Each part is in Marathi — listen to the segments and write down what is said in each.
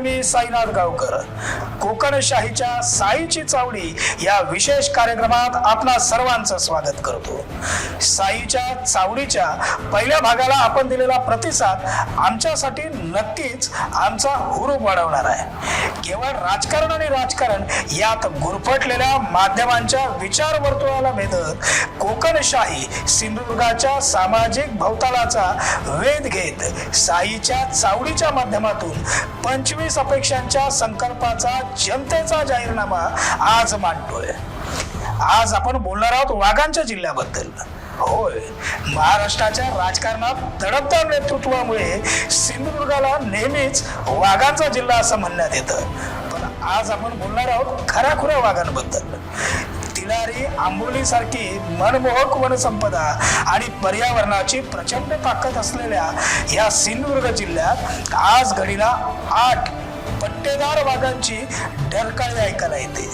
मी साईनाथ गावकर. कोकणशाहीच्या साईची चावडी या विशेष कार्यक्रमात आपणा सर्वांचं स्वागत करतो. साईच्या चावडीच्या पहिल्या भागाला आपण दिलेला प्रतिसाद आमच्यासाठी नक्कीच आमचा हुरूप वाढवणार आहे. केवळ राजकारण आणि राजकारण यात गुरफटलेल्या माध्यमांच्या विचार वर्तुळाला भेदत कोकणशाही सिंधुदुर्गाच्या सामाजिक भवतालाचा वेध घेत साईच्या चावडीच्या माध्यमातून पंचवीस अपेक्षांच्या संकल्पाचा जनतेचा जाहीरनामा आज मांडतोय. आज आपण बोलणार आहोत वाघांच्या जिल्ह्याबद्दल. होय महाराष्ट्राच्या राजकारणात तडपदार नेतृत्वामुळे सिंधुदुर्गाला नेहमीच वाघांचा जिल्हा असं म्हणण्यात येतं. पण आज आपण बोलणार आहोत खऱ्याखुऱ्या वाघांबद्दल. तिलारी आंबोली सारखी मनमोहक वनसंपदा आणि पर्यावरणाची प्रचंड ताकद असलेल्या या सिंधुदुर्ग जिल्ह्यात आज घडीला आठ पट्टेदार वाघांची ढरकाळी ऐकायला येते.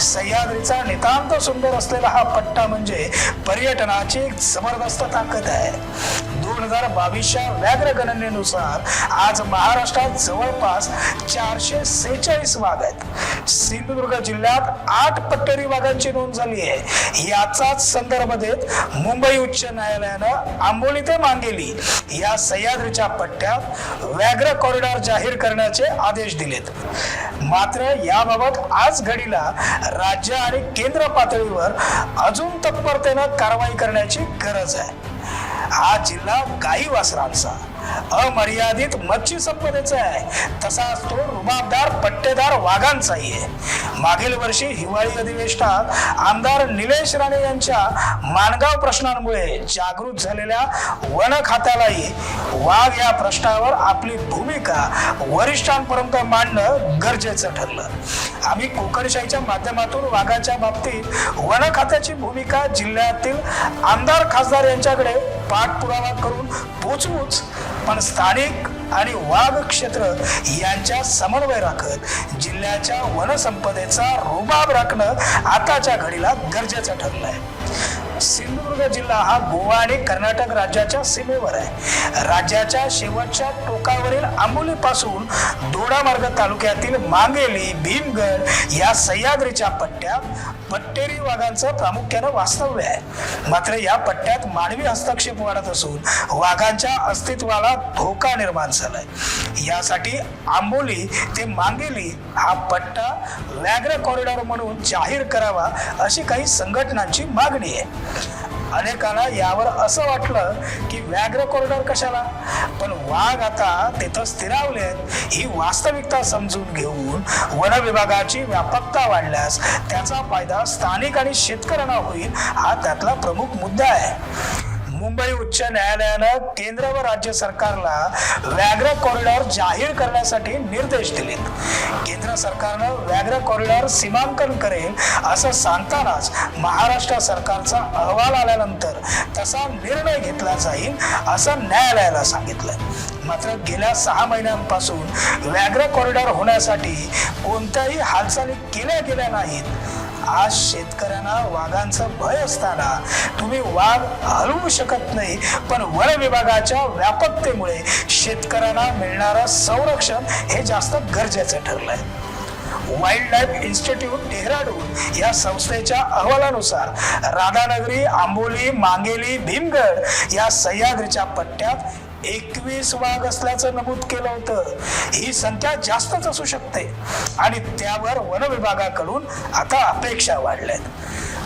सह्याद्रीचा नितांत सुंदर असलेला हा पट्टा म्हणजे पर्यटनाची एक जबरदस्त ताकद आहे. दोन हजार बावीसच्या व्याघ्र गणनेनुसार आज महाराष्ट्रात जवळपास चारशे सेहेचाळीस वाघ आहेत. सिंधुदुर्ग जिल्ह्यात आठ पट्टेरी वाघांची नोंद झाली आहे. याचाच संदर्भ देत मुंबई उच्च न्यायालयानं आंबोली ते मांगेली या सह्याद्रीच्या पट्ट्यात व्याघ्र कॉरिडॉर जाहीर करण्याचे आदेश दिलेत. मात्र याबाबत आज घडीला राज्य आणि केंद्र पातळीवर अजून तत्परतेनं कारवाई करण्याची गरज आहे. हा जिल्हा गाई वासरांचा. अमर्यादित मच्छी संपदेचा आहे. तसाच तो रुबाबदार पट्टेदार वाघांचाही. आहे मागील वर्षी हिवाळी अधिवेशनात आमदार निलेश राणे यांच्या माणगाव प्रश्नांमुळे जागृत झालेल्या वन खात्यालाही वाघ या प्रश्नावर आपली भूमिका वरिष्ठांपर्यंत मांडणं गरजेचं ठरलं. आम्ही कोकणशाहीच्या माध्यमातून वाघाच्या बाबतीत वन खात्याची भूमिका जिल्ह्यातील आमदार खासदार यांच्याकडे पाठपुरावा करून पोचवूच पण स्थानिक आणि वाघ क्षेत्र यांच्या समन्वय राखत जिल्ह्याच्या वनसंपदेचा रुबाब राखणं आताच्या घडीला गरजेचं ठरलंय. सिंधुदुर्ग जिल्हा हा गोवा आणि कर्नाटक राज्याच्या सीमेवर आहे. राज्याच्या शेवटच्या टोकावरील आंबोली पासून दोडामार्ग तालुक्यातील मांगेली भीमगड या सह्याद्रीच्या पट्ट्यात पट्टेरी वाघांचं प्रामुख्यानं वास्तव्य आहे. मात्र या पट्ट्यात मानवी हस्तक्षेप वाढत असून वाघांच्या अस्तित्वाला धोका निर्माण झालाय. यासाठी आंबोली ते मांगेली हा पट्टा व्याघ्र कॉरिडॉर म्हणून जाहीर करावा अशी काही संघटनांची मागणी आहे. अनेकांना यावर असं वाटलं की व्याघ्र कॉरिडॉर कशाला? पण वाघ आता तिथं स्थिरावले आहेत. ही वास्तविकता समजून घेऊन वन विभागाची व्यापकता वाढल्यास त्याचा फायदा स्थानिक आणि शेतकऱ्यांना होईल हा त्यातला प्रमुख मुद्दा आहे. मुंबई उच्च न्यायालयानं केंद्र व राज्य सरकारला व्याघ्र कॉरिडॉर जाहीर करण्यासाठी निर्देश दिलेत केंद्र सरकारनं व्याघ्र कॉरिडॉर सीमांकन करेल असं सांगतानाच महाराष्ट्र सरकारचा अहवाल आल्यानंतर तसा निर्णय घेतला जाईल असं न्यायालयाला सांगितलं. मात्र गेल्या सहा महिन्यांपासून व्याघ्र कॉरिडॉर होण्यासाठी कोणत्याही हालचाली केल्या गेल्या नाहीत. आज शेतकऱ्यांना वाघांचं भय असताना तुम्ही वाघ हलवू शकत नाही पण वन विभागाच्या व्यापकतेमुळे शेतकऱ्यांना मिळणारं संरक्षण हे जास्त गरजेचं ठरलंय. वाईल्ड लाईफ इन्स्टिट्यूट डेहराडून या संस्थेच्या अहवालानुसार राधानगरी आंबोली मांगेली भीमगड या सह्याद्रीच्या पट्ट्यात एकवीस वाघ असल्याचं नमूद केलं होतं. ही संख्या जास्तच असू शकते. आणि त्यावर वन विभागाकडून आता अपेक्षा वाढल्यात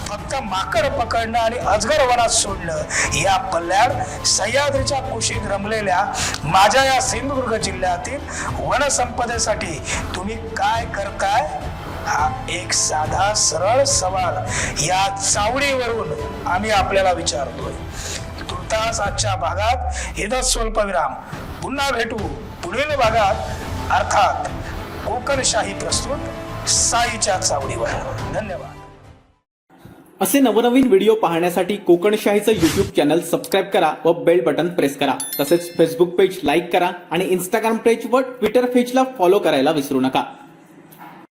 फक्त माकड पकडणं आणि अजगर वनात सोडणं या पल्ल्यात सह्याद्रीच्या कुशीत रमलेल्या माझ्या या सिंधुदुर्ग जिल्ह्यातील वनसंपदेसाठी तुम्ही काय करताय? हा एक साधा सरळ सवाल. या चावडीवरून आम्ही आपल्याला विचारतोय. तास आजच्या भागात इथं स्वल्प विराम पुन्हा भेटू पुढील भागात. अर्थात कोकणशाही प्रस्तुत साईच्या चावडीवर. धन्यवाद. असे नवनवीन व्हिडिओ पाहण्यासाठी कोकणशाहीचं यूट्यूब चॅनल सबस्क्राईब करा व बेल बटन प्रेस करा. तसेच फेसबुक पेज लाईक करा आणि इंस्टाग्राम पेज व ट्विटर पेजला फॉलो करायला विसरू नका.